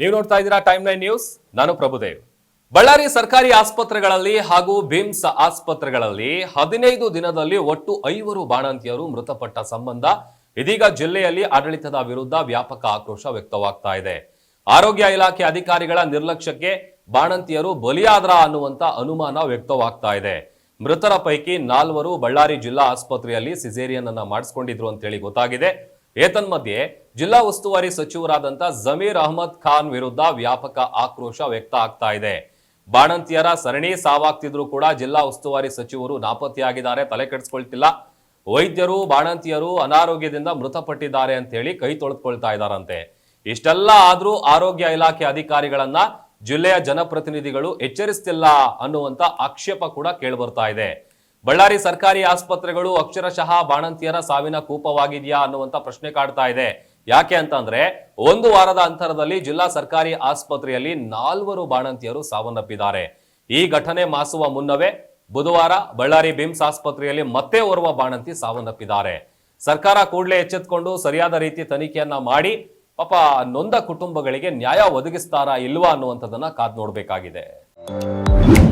ನೀವು ನೋಡ್ತಾ ಇದ್ದೀರಾ ಟೈಮ್ ಲೈನ್ ನ್ಯೂಸ್ ನಾನು ಪ್ರಭುದೇವ್. ಬಳ್ಳಾರಿ ಸರ್ಕಾರಿ ಆಸ್ಪತ್ರೆಗಳಲ್ಲಿ ಹಾಗೂ ಬಿಮ್ಸ್ ಆಸ್ಪತ್ರೆಗಳಲ್ಲಿ ಹದಿನೈದು ದಿನದಲ್ಲಿ ಒಟ್ಟು ಐವರು ಬಾಣಂತಿಯರು ಮೃತಪಟ್ಟ ಸಂಬಂಧ ಇದೀಗ ಜಿಲ್ಲೆಯಲ್ಲಿ ಆಡಳಿತದ ವಿರುದ್ಧ ವ್ಯಾಪಕ ಆಕ್ರೋಶ ವ್ಯಕ್ತವಾಗ್ತಾ ಇದೆ. ಆರೋಗ್ಯ ಇಲಾಖೆ ಅಧಿಕಾರಿಗಳ ನಿರ್ಲಕ್ಷ್ಯಕ್ಕೆ ಬಾಣಂತಿಯರು ಬಲಿಯಾದ್ರ ಅನ್ನುವಂತ ಅನುಮಾನ ವ್ಯಕ್ತವಾಗ್ತಾ ಇದೆ. ಮೃತರ ಪೈಕಿ ನಾಲ್ವರು ಬಳ್ಳಾರಿ ಜಿಲ್ಲಾ ಆಸ್ಪತ್ರೆಯಲ್ಲಿ ಸಿಸೇರಿಯನ್ ಅನ್ನ ಮಾಡಿಸ್ಕೊಂಡಿದ್ರು ಅಂತೇಳಿ ಗೊತ್ತಾಗಿದೆ. ಏತನ್ಮಧ್ಯೆ ಜಿಲ್ಲಾ ಉಸ್ತುವಾರಿ ಸಚಿವರಾದಂಥ ಜಮೀರ್ ಅಹಮದ್ ಖಾನ್ ವಿರುದ್ಧ ವ್ಯಾಪಕ ಆಕ್ರೋಶ ವ್ಯಕ್ತ ಆಗ್ತಾ ಇದೆ. ಬಾಣಂತಿಯರ ಸರಣಿ ಸಾವಾಗ್ತಿದ್ರು ಕೂಡ ಜಿಲ್ಲಾ ಉಸ್ತುವಾರಿ ಸಚಿವರು ನಾಪತ್ತೆಯಾಗಿದ್ದಾರೆ, ತಲೆ ಕೆಡಿಸ್ಕೊಳ್ತಿಲ್ಲ. ವೈದ್ಯರು, ಬಾಣಂತಿಯರು ಅನಾರೋಗ್ಯದಿಂದ ಮೃತಪಟ್ಟಿದ್ದಾರೆ ಅಂತ ಹೇಳಿ ಕೈ ತೊಳೆದುಕೊಳ್ತಾ ಇದ್ದಾರಂತೆ. ಇಷ್ಟೆಲ್ಲ ಆದ್ರೂ ಆರೋಗ್ಯ ಇಲಾಖೆ ಅಧಿಕಾರಿಗಳನ್ನ ಜಿಲ್ಲೆಯ ಜನಪ್ರತಿನಿಧಿಗಳು ಎಚ್ಚರಿಸ್ತಿಲ್ಲ ಅನ್ನುವಂತ ಆಕ್ಷೇಪ ಕೂಡ ಕೇಳಿಬರ್ತಾ ಇದೆ. ಬಳ್ಳಾರಿ ಸರ್ಕಾರಿ ಆಸ್ಪತ್ರೆಗಳು ಅಕ್ಷರಶಃ ಬಾಣಂತಿಯರ ಸಾವಿನ ಕೂಪವಾಗಿದೆಯಾ ಅನ್ನುವಂತ ಪ್ರಶ್ನೆ ಕಾಡ್ತಾ ಇದೆ. ಯಾಕೆ ಅಂತಂದ್ರೆ ಒಂದು ವಾರದ ಅಂತರದಲ್ಲಿ ಜಿಲ್ಲಾ ಸರ್ಕಾರಿ ಆಸ್ಪತ್ರೆಯಲ್ಲಿ ನಾಲ್ವರು ಬಾಣಂತಿಯರು ಸಾವನ್ನಪ್ಪಿದ್ದಾರೆ. ಈ ಘಟನೆ ಮಾಸುವ ಮುನ್ನವೇ ಬುಧವಾರ ಬಳ್ಳಾರಿ ಬಿಮ್ಸ್ ಆಸ್ಪತ್ರೆಯಲ್ಲಿ ಮತ್ತೆ ಓರ್ವ ಬಾಣಂತಿ ಸಾವನ್ನಪ್ಪಿದ್ದಾರೆ. ಸರ್ಕಾರ ಕೂಡಲೇ ಎಚ್ಚೆತ್ಕೊಂಡು ಸರಿಯಾದ ರೀತಿ ತನಿಖೆಯನ್ನ ಮಾಡಿ ಪಾಪ ನೊಂದ ಕುಟುಂಬಗಳಿಗೆ ನ್ಯಾಯ ಒದಗಿಸ್ತಾರಾ ಇಲ್ವಾ ಅನ್ನುವಂಥದ್ದನ್ನ ಕಾದ್ ನೋಡ್ಬೇಕಾಗಿದೆ.